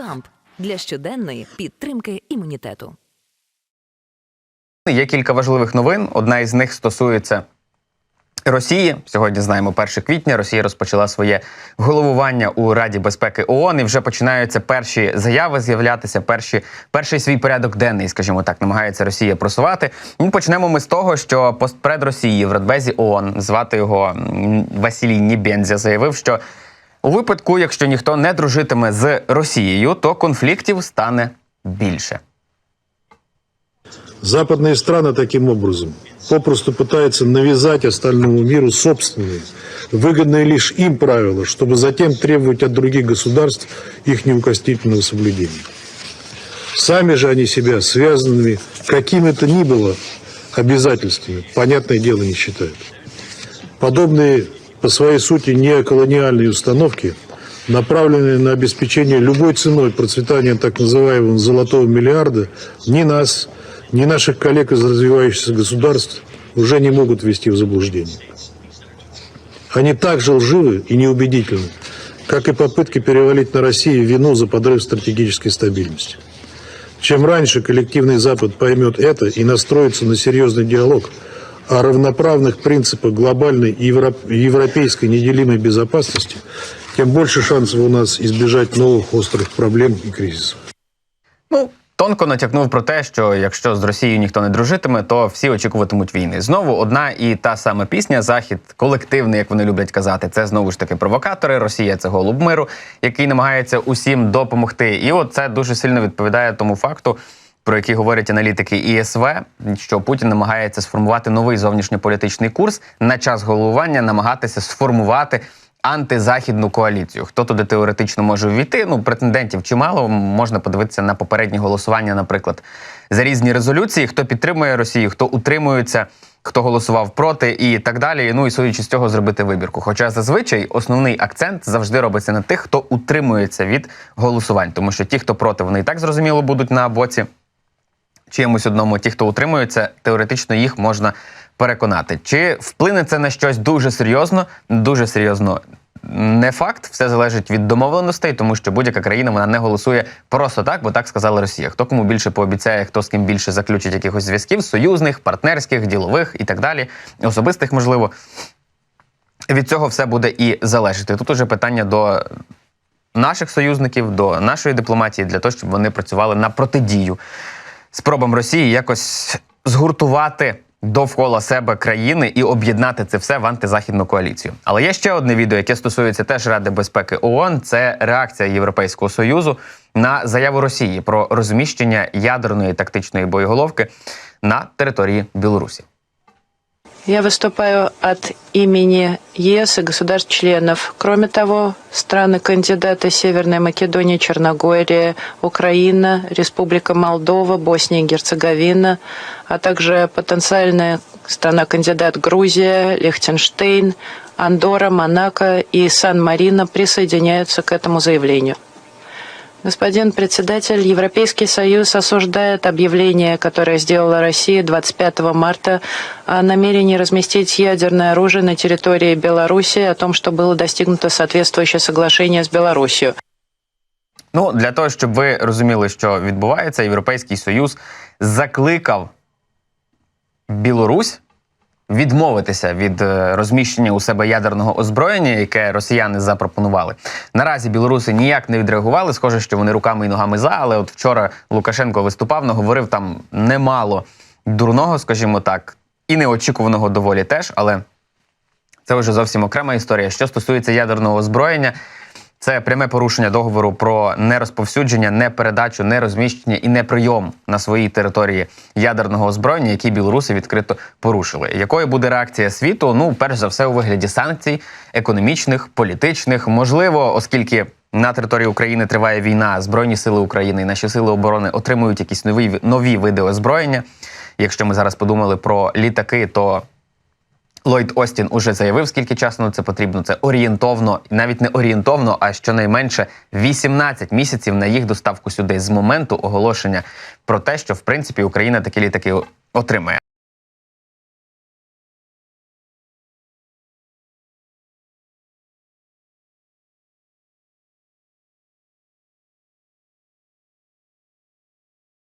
ПАМП для щоденної підтримки імунітету. Є кілька важливих новин. Одна із них стосується Росії. Сьогодні знаємо 1 квітня. Росія розпочала своє головування у Раді безпеки ООН і вже починаються перші заяви з'являтися. Перші перший свій порядок денний, скажімо так, намагається Росія просувати. Ну, почнемо ми з того, що постпред Росії в Радбезі ООН, звати його Василій Нібензя, заявив, що у випадку, якщо ніхто не дружитиме з Росією, то конфліктів стане більше. Западные страны таким образом попросту пытаются навязать остальному миру собственные, выгодные лишь им правила, чтобы затем требовать от других государств их неукоснительного соблюдения. Сами же они себя связанными какими то ни было обязательствами, понятное дело, не считают. Подобные по своей сути неоколониальные установки, направленные на обеспечение любой ценой процветания так называемого золотого миллиарда, ни нас, ни наших коллег из развивающихся государств уже не могут ввести в заблуждение. Они так же лживы и неубедительны, как и попытки перевалить на Россию вину за подрыв стратегической стабильности. Чем раньше коллективный Запад поймет это и настроится на серьезный диалог о равноправных принципах глобальной и евро- европейской неделимой безопасности, тем больше шансов у нас избежать новых острых проблем и кризисов. Ну, тонко натякнув про те, що якщо з Росією ніхто не дружитиме, то всі очікуватимуть війни. Знову одна і та сама пісня Захід колективний, як вони люблять казати. Це знову ж таки провокатори. Росія це голуб миру, який намагається усім допомогти. І от це дуже сильно відповідає тому факту. Про який говорять аналітики ІСВ, що Путін намагається сформувати новий зовнішньополітичний курс на час головування, намагатися сформувати антизахідну коаліцію. Хто туди теоретично може ввійти? Ну, претендентів чимало. Можна подивитися на попередні голосування, наприклад, за різні резолюції, хто підтримує Росію, хто утримується, хто голосував проти і так далі. Ну і судячи з цього зробити вибірку. Хоча зазвичай основний акцент завжди робиться на тих, хто утримується від голосувань, тому що ті, хто проти, вони і так зрозуміло будуть на боці чимось одному, ті, хто утримується, теоретично їх можна переконати. Чи вплине це на щось дуже серйозно? Дуже серйозно. Не факт, все залежить від домовленостей, тому що будь-яка країна вона не голосує просто так, бо так сказала Росія. Хто кому більше пообіцяє, хто з ким більше заключить якихось зв'язків, союзних, партнерських, ділових і так далі, особистих, можливо. Від цього все буде і залежати. Тут уже питання до наших союзників, до нашої дипломатії, для того, щоб вони працювали на протидію спробам Росії якось згуртувати довкола себе країни і об'єднати це все в антизахідну коаліцію. Але є ще одне відео, яке стосується теж Ради безпеки ООН. Це реакція Європейського союзу на заяву Росії про розміщення ядерної тактичної боєголовки на території Білорусі. Я выступаю от имени ЕС и государств-членов. Кроме того, страны-кандидаты Северная Македония, Черногория, Украина, Республика Молдова, Босния и Герцеговина, а также потенциальная страна-кандидат Грузия, Лихтенштейн, Андорра, Монако и Сан-Марино присоединяются к этому заявлению. Господин председатель, Европейский Союз осуждает объявление, которое сделала Россия 25 марта о намерении разместить ядерное оружие на территории Беларуси, о том, что было достигнуто соответствующее соглашение с Беларусью. Ну для того, щоб ви розуміли, що відбувається, Європейський Союз закликав Білорусь відмовитися від е, розміщення у себе ядерного озброєння, яке росіяни запропонували. Наразі білоруси ніяк не відреагували. Схоже, що вони руками і ногами за. Але от вчора Лукашенко виступав, наговорив там немало дурного, скажімо так, і неочікуваного доволі теж. Але це вже зовсім окрема історія. Що стосується ядерного озброєння, це пряме порушення договору про нерозповсюдження, непередачу, нерозміщення і неприйом на своїй території ядерного озброєння, які білоруси відкрито порушили. Якою буде реакція світу? Ну, перш за все, у вигляді санкцій, економічних, політичних, можливо, оскільки. На території України триває війна, Збройні сили України і наші сили оборони отримують якісь нові нові види озброєння. Якщо ми зараз подумали про літаки, то Ллойд Остін уже заявив, скільки часу на це потрібно. Це орієнтовно, навіть не орієнтовно, а щонайменше 18 місяців на їх доставку сюди з моменту оголошення про те, що в принципі Україна такі літаки отримає.